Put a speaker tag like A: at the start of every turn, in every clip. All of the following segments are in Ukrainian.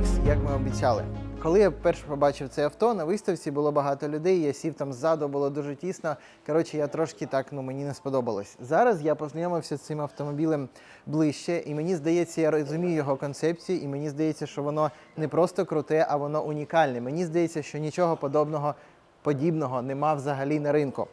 A: X, як ми обіцяли. Коли я перше побачив це авто, на виставці було багато людей, я сів там ззаду, було дуже тісно. Коротше, я трошки так, ну мені не сподобалось. Зараз я познайомився з цим автомобілем ближче, і мені здається, я розумію його концепцію, і мені здається, що воно не просто круте, а воно унікальне. Мені здається, що нічого подобного подібного нема взагалі на ринку.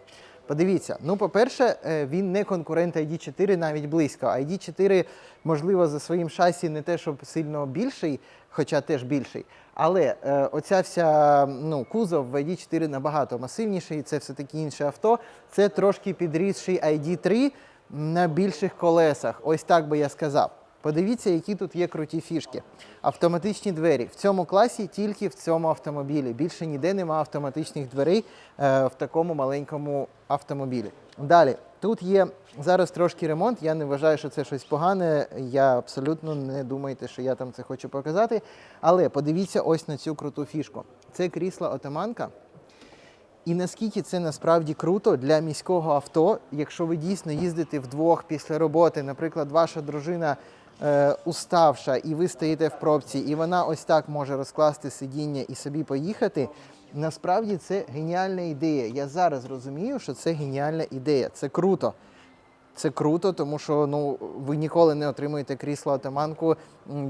A: Подивіться, ну, по-перше, е, він не конкурент ID4 навіть близько. ID4, можливо, за своїм шасі не те, щоб сильно більший, хоча теж більший. Але е, оця вся ну, кузов в ID4 набагато масивніший, це все-таки інше авто. Це трошки підрісший ID3 на більших колесах. Ось так би я сказав. Подивіться, які тут є круті фішки. Автоматичні двері. В цьому класі тільки в цьому автомобілі. Більше ніде немає автоматичних дверей е, в такому маленькому автомобілі. Далі, тут є зараз трошки ремонт. Я не вважаю, що це щось погане. Я абсолютно не думайте, що я там це хочу показати. Але подивіться ось на цю круту фішку. Це крісло отаманка. І наскільки це насправді круто для міського авто, якщо ви дійсно їздите вдвох після роботи, наприклад, ваша дружина е, уставша, і ви стоїте в пробці, і вона ось так може розкласти сидіння і собі поїхати. Насправді це геніальна ідея. Я зараз розумію, що це геніальна ідея. Це круто. Це круто, тому що ну ви ніколи не отримуєте крісло атаманку,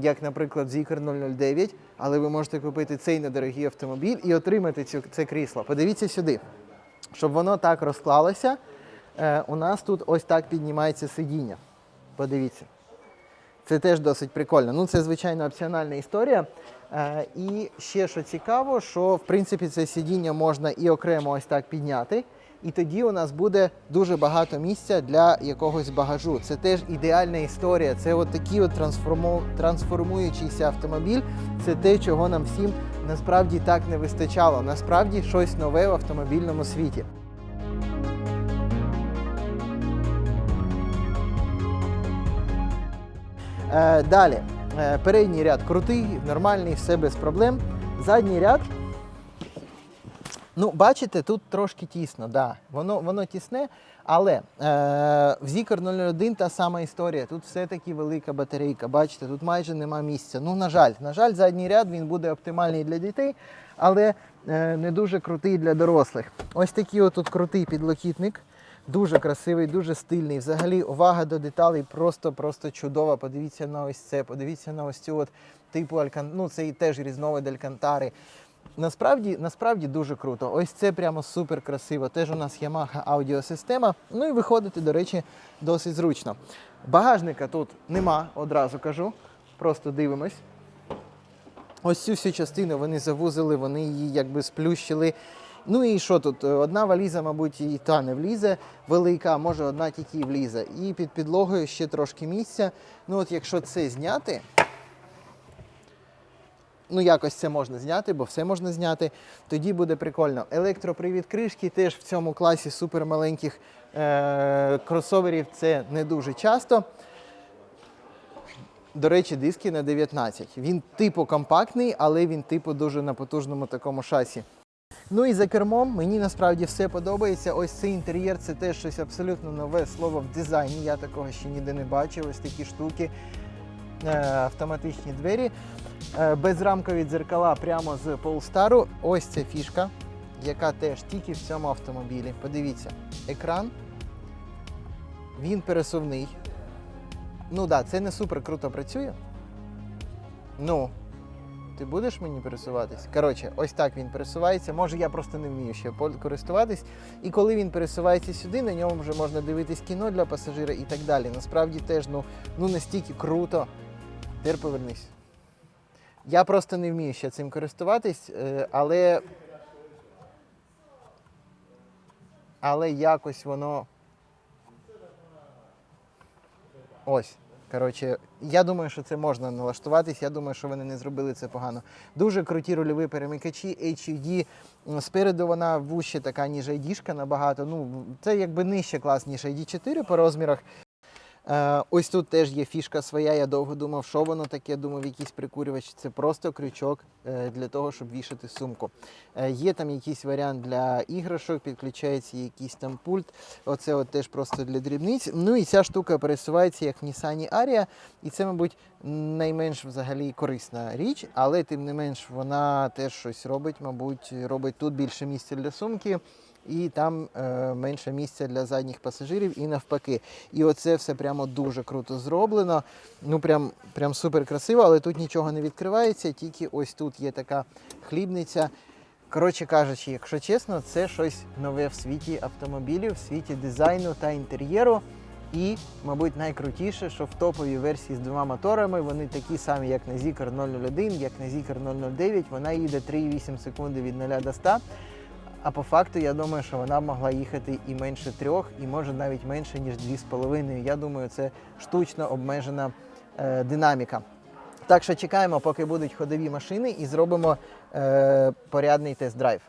A: як, наприклад, Zikr 009, але ви можете купити цей недорогий автомобіль і отримати цю, це крісло. Подивіться сюди, щоб воно так розклалося. Е, у нас тут ось так піднімається сидіння. Подивіться. Це теж досить прикольно. Ну, це звичайно опціональна історія. Е, і ще що цікаво, що в принципі це сидіння можна і окремо ось так підняти. І тоді у нас буде дуже багато місця для якогось багажу. Це теж ідеальна історія. Це от такий от трансформу... трансформуючийся автомобіль. Це те, чого нам всім насправді так не вистачало. Насправді щось нове в автомобільному світі. Е, далі. Е, передній ряд крутий, нормальний, все без проблем. Задній ряд. Ну, бачите, тут трошки тісно, да. воно, воно тісне, але е, в Zikr 01 та сама історія. Тут все-таки велика батарейка. Бачите, тут майже нема місця. Ну, на жаль, на жаль, задній ряд він буде оптимальний для дітей, але е, не дуже крутий для дорослих. Ось такий от тут крутий підлокітник. Дуже красивий, дуже стильний. Взагалі, увага до деталей просто-просто чудова. Подивіться на ось це, подивіться на ось цю от типу алькан... ну це і теж різновид алькантари. Насправді, насправді дуже круто. Ось це прямо супер красиво. Теж у нас Yamaha аудіосистема. Ну і виходити, до речі, досить зручно. Багажника тут нема, одразу кажу. Просто дивимось. Ось цю всю частину вони завузили, вони її якби сплющили. Ну і що тут? Одна валіза, мабуть, і та не влізе велика, може одна тільки влізе. І під підлогою ще трошки місця. Ну от якщо це зняти, ну якось це можна зняти, бо все можна зняти, тоді буде прикольно. Електропривід кришки теж в цьому класі супермаленьких е- кросоверів це не дуже часто. До речі, диски на 19. Він типу компактний, але він типу дуже на потужному такому шасі. Ну і за кермом мені насправді все подобається. Ось цей інтер'єр це теж щось абсолютно нове слово в дизайні. Я такого ще ніде не бачив. Ось такі штуки, автоматичні двері, е, безрамкові дзеркала прямо з Polestar. Ось ця фішка, яка теж тільки в цьому автомобілі. Подивіться, екран. Він пересувний. Ну так, да, це не супер круто працює. Ну, ти будеш мені пересуватись? Коротше, ось так він пересувається. Може, я просто не вмію ще користуватись. І коли він пересувається сюди, на ньому вже можна дивитись кіно для пасажира і так далі. Насправді теж ну, ну настільки круто. Тепер повернись. Я просто не вмію ще цим користуватись, е, але. Але якось воно. Ось. Коротше, я думаю, що це можна налаштуватись. Я думаю, що вони не зробили це погано. Дуже круті рульові перемикачі, HUD. Спереду вона вужче така, ніж ID-шка набагато. Ну, це якби нижче клас, ніж ID4 по розмірах. Е, ось тут теж є фішка своя. Я довго думав, що воно таке. Думав, якийсь прикурювач. Це просто крючок е, для того, щоб вішати сумку. Е, є там якийсь варіант для іграшок, підключається якийсь там пульт. Оце от теж просто для дрібниць. Ну і ця штука пересувається як в Nissan Aria. І це, мабуть, найменш взагалі корисна річ, але тим не менш вона теж щось робить. Мабуть, робить тут більше місця для сумки. І там е, менше місця для задніх пасажирів, і навпаки. І оце все прямо дуже круто зроблено. Ну прям, прям супер красиво, але тут нічого не відкривається, тільки ось тут є така хлібниця. Коротше кажучи, якщо чесно, це щось нове в світі автомобілів, в світі дизайну та інтер'єру. І, мабуть, найкрутіше, що в топовій версії з двома моторами вони такі самі, як на Zikr 001, як на Zikr 009. Вона їде 3,8 секунди від 0 до 100. А по факту, я думаю, що вона могла їхати і менше трьох, і може навіть менше, ніж 2,5. Я думаю, це штучно обмежена е, динаміка. Так що чекаємо, поки будуть ходові машини, і зробимо е, порядний тест-драйв.